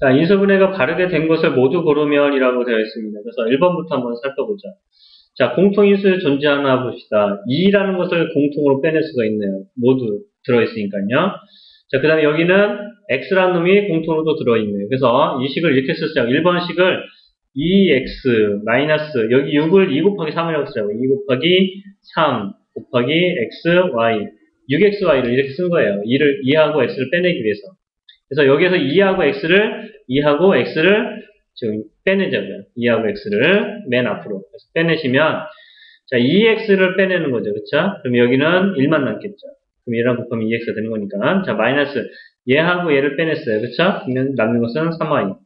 자, 인수분해가 바르게 된 것을 모두 고르면 이라고 되어 있습니다. 그래서 1번부터 한번 살펴보자. 자, 공통인수에 존재하나 봅시다. 2라는 것을 공통으로 빼낼 수가 있네요. 모두 들어있으니까요. 자, 그 다음에 여기는 x라는 놈이 공통으로도 들어있네요. 그래서 이 식을 이렇게 쓰자. 1번 식을 2x 마이너스 여기 6을 2 곱하기 3이라고 쓰자고. 2 곱하기 3 곱하기 x, y 6xy를 이렇게 쓴 거예요. 2를 2하고 x를 빼내기 위해서. 그래서 여기에서 2하고 x를 2하고 x를 지금 빼내자고요. 2하고 x를 맨 앞으로 빼내시면 자 2x를 빼내는 거죠. 그쵸? 그럼 여기는 1만 남겠죠. 그럼 얘랑 곱하면 2x가 되는 거니까 자 마이너스 얘하고 얘를 빼냈어요. 그쵸? 그러면 남는 것은 3y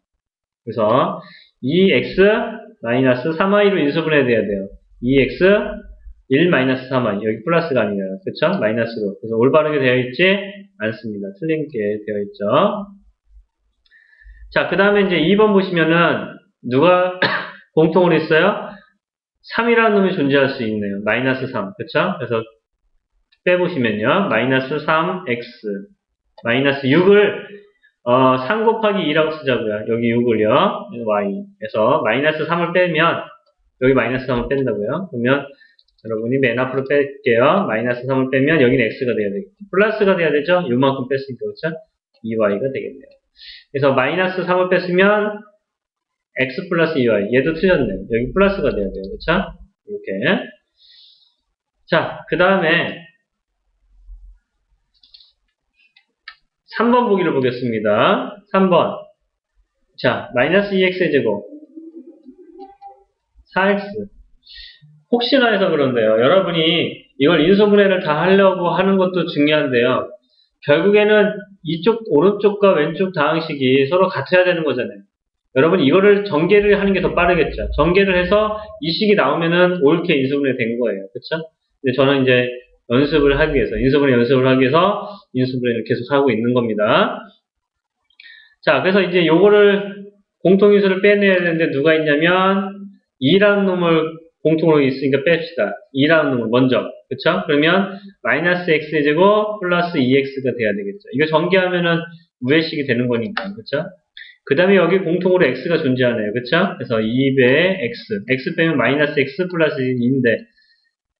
그래서 2x 마이너스 3y로 인수분해 돼야 돼요. 2x 1 마이너스 3y 여기 플러스가 아니라 그쵸? 마이너스로 그래서 올바르게 되어 있지 않습니다. 틀린 게 되어 있죠. 자, 그 다음에 이제 2번 보시면은 누가 공통으로 있어요? 3이라는 놈이 존재할 수 있네요. 마이너스 3. 그쵸? 그래서 빼보시면요. 마이너스 3x 마이너스 6을 어, 3 곱하기 2라고 쓰자고요. 여기 6을요. y. 그래서 마이너스 3을 빼면 여기 마이너스 3을 뺀다고요. 그러면 여러분이 맨 앞으로 뺄게요. 마이너스 3을 빼면 여기는 x가 돼야 되겠죠. 플러스가 돼야 되죠. 요만큼 뺐으니까 그렇죠? 2y가 되겠네요. 그래서 마이너스 3을 뺐으면 x 플러스 2y 얘도 틀렸네요. 여기 플러스가 돼야 돼요. 그렇죠? 이렇게 자, 그 다음에 3번 보기를 보겠습니다. 3번 자, 마이너스 2x의 제곱 4x 혹시나 해서 그런데요. 여러분이 이걸 인수분해를 다 하려고 하는 것도 중요한데요. 결국에는 이쪽 오른쪽과 왼쪽 다항식이 서로 같아야 되는 거잖아요. 여러분 이거를 전개를 하는 게 더 빠르겠죠. 전개를 해서 이 식이 나오면은 옳게 인수분해 된 거예요. 그렇죠? 저는 이제 연습을 하기 위해서 인수분해 연습을 하기 위해서 인수분해를 계속 하고 있는 겁니다. 자, 그래서 이제 요거를 공통인수를 빼내야 되는데 누가 있냐면 2라는 놈을 공통으로 있으니까 뺍시다. 2라는 놈을 먼저. 그쵸? 그러면 마이너스 x제곱 플러스 2x가 돼야 되겠죠. 이거 전개하면은 우회식이 되는 거니까. 그쵸? 그 다음에 여기 공통으로 x가 존재하네요. 그쵸? 그래서 2배 x. x 빼면 마이너스 x 플러스 2인데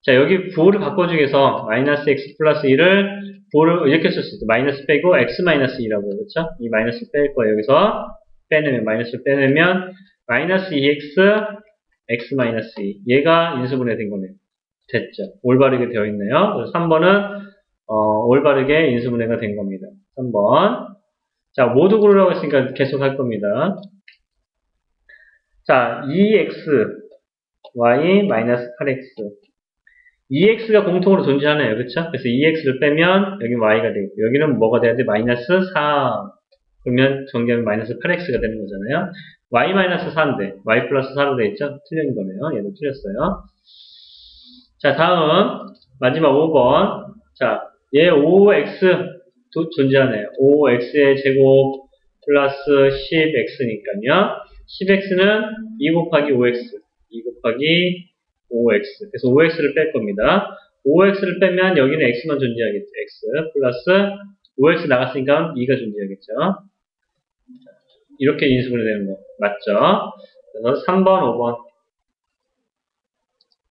자 여기 부호를 바꿔주기 위해서 마이너스 x 플러스 2를 부호를 이렇게 쓸 수 있어요. 마이너스 빼고 x 마이너스 2라고요. 그쵸? 이 마이너스 뺄 거예요. 여기서 빼내면 마이너스 빼내면 마이너스 2x x-2 얘가 인수분해 된 거네요. 됐죠. 올바르게 되어 있네요. 그래서 3번은 어, 올바르게 인수분해가 된 겁니다. 3번 자 모두 고르라고 했으니까 계속 할 겁니다. 자 2x y 8x 2x가 공통으로 존재하네요. 그렇죠? 그래서 2x를 빼면 여기 y가 되고 여기는 뭐가 돼야 돼? 마이너스 4 그러면 정리하면 마이너스 8x가 되는 거잖아요. Y-4인데 y 플러스 4로 되어 있죠? 틀린 거네요. 얘도 틀렸어요. 자 다음 마지막 5번 자얘 5x 도 존재하네요. 5x의 제곱 플러스 10x니까요. 10x는 2 곱하기 5x 2 곱하기 5x 그래서 5x를 뺄 겁니다. 5x를 빼면 여기는 x만 존재하겠죠. x 플러스 5x 나갔으니까 2가 존재하겠죠. 이렇게 인수분해 되는 거 맞죠? 그래서 3번, 5번